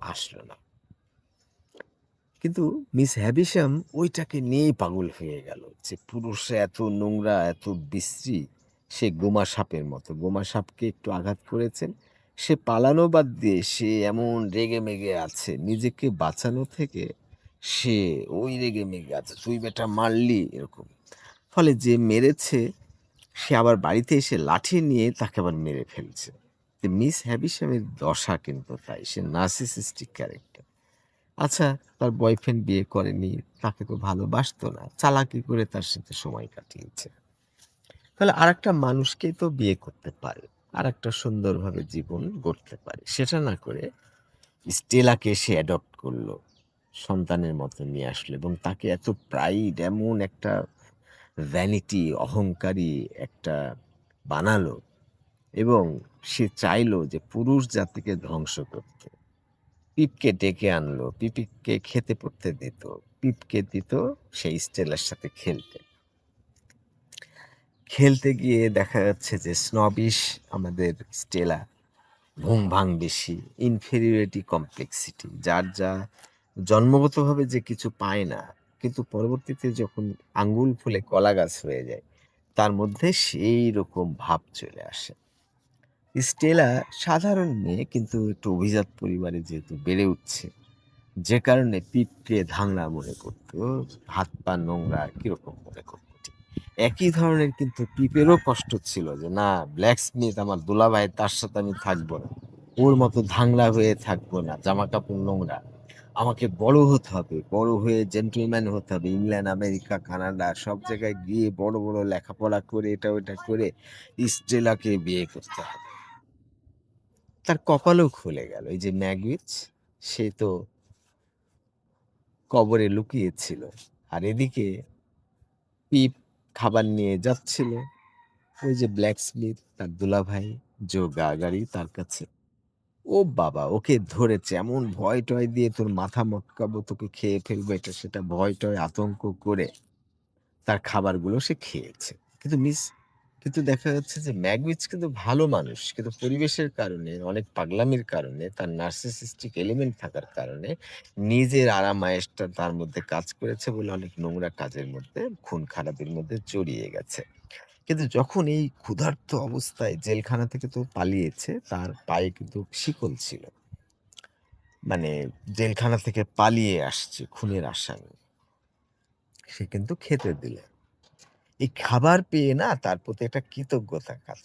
আসলো না। কিন্তু মিস হ্যাভিশাম ওইটাকে নিয়েই পাগল হয়ে গেল। যে পুরুষরা এত নোংরা, এত বিশ্রী, সে গোমা সাপের মতো। গোমা সাপকে একটু আঘাত করেছেন, সে পালানো বাদ দিয়ে সে এমন রেগে মেগে আছে, নিজেকে বাঁচানো থেকে সে ওই রেগে মেগে আছে। "তুই বেটা মারলি" এরকম। ফলে যে মেরেছে সে আবার বাড়িতে এসে লাঠি নিয়ে তাকে আবার মেরে ফেলছে। মিস হ্যাভিশামের দশা কিন্তু তাই। সে নার্সিসিস্টিক ক্যারেক্টার। আচ্ছা, তার বয়ফ্রেন্ড বিয়ে করেনি, তাকে তো ভালোবাসতো না। চালাকি করে তার সাথে সময় কাটিয়েছে। তাহলে আরেকটা মানুষকেই তো বিয়ে করতে পারে। আর একটা সুন্দরভাবে জীবন গড়তে পারে। সেটা না করে স্টেলাকে সে অ্যাডপ্ট করল। সন্তানের মতো নিয়ে আসলো এবং তাকে এত প্রাইড এমন একটা ভ্যানিটি, অহংকারী একটা বানালো এবং সে চাইলো যে পুরুষ জাতিকে ধ্বংস করতে। পিপকে ডেকে আনলো, পিপিকে খেতে পড়তে দিত। পিপকে দিত সেই স্টেলার সাথে খেলতে। খেলতে গিয়ে দেখা যাচ্ছে যে স্নবিশ আমাদের স্টেলা, ভুং-ভাং বেশি, ইনফেরিয়রিটি কমপ্লেক্সিটি যার যা জন্মগতভাবে যে কিছু পায় না, কিন্তু পরবর্তীতে যখন আঙ্গুল ফুলে কলা গাছ হয়ে যায়, তার মধ্যে সেই রকম ভাব চলে আসে। স্টেলা সাধারণ মেয়ে কিন্তু একটু অভিজাত পরিবারে যেহেতু বেড়ে উঠছে, যে কারণে পিপকে ধাংলা মনে করত। হাত-পা নোংরা কীরকম মনে করত। একই ধরনের কিন্তু পিপেরও কষ্ট ছিল যে, "না, ব্ল্যাকস্মিথ আমার দুলাভাই, তার সাথে আমি থাকব না। ওর মতো ধাংলা হয়ে থাকব না, জামাকাপড় নোংরা। আমাকে বড় হতে হবে, বড় হয়ে জেন্টলম্যান হতে হবে। ইংল্যান্ড, আমেরিকা, কানাডা সব জায়গায় গিয়ে বড়, বড় লেখাপড়া করে এটা ওটা করে স্টেলাকে বিয়ে করতে হবে।" তার কপালও খুলে গেল। এই যে ম্যাগউইচ, সে তো কবরে লুকিয়েছিল আর এদিকে পিপ খাবার নিয়ে যাচ্ছিল। ওই যে ব্ল্যাকস্মিথ, তার দুলাভাই জো গাগারি তার কাছে। ও বাবা! ওকে ধরেছে। এমন ভয়-টয় দিয়ে তোর মাথা মটকাবো, তোকে খেয়ে ফেলব এটা সেটা ভয়-টয় আতঙ্ক করে তার খাবারগুলো সে খেয়েছে। কিন্তু মিস কিন্তু দেখা যাচ্ছে যে ম্যাগউইচ কিন্তু ভালো মানুষ। কিন্তু পরিবেশের কারণে, অনেক পাগলামির কারণে, তার নার্সিসিস্টিক এলিমেন্ট থাকার কারণে নিজের আরাম-আয়েশটা তার মধ্যে কাজ করেছে বলে অনেক নোংরা কাজের মধ্যে, খুন খারাপের মধ্যে জড়িয়ে গেছে। কিন্তু যখন এই ক্ষুধার্ত অবস্থায় জেলখানা থেকে তো পালিয়েছে, তার পায়ে কিন্তু শিকল ছিল। মানে জেলখানা থেকে পালিয়ে আসছে খুনের আসামি। সে কিন্তু খেতে দিল। এই খাবার পেয়ে না তার প্রতি একটা কৃতজ্ঞতা কাজ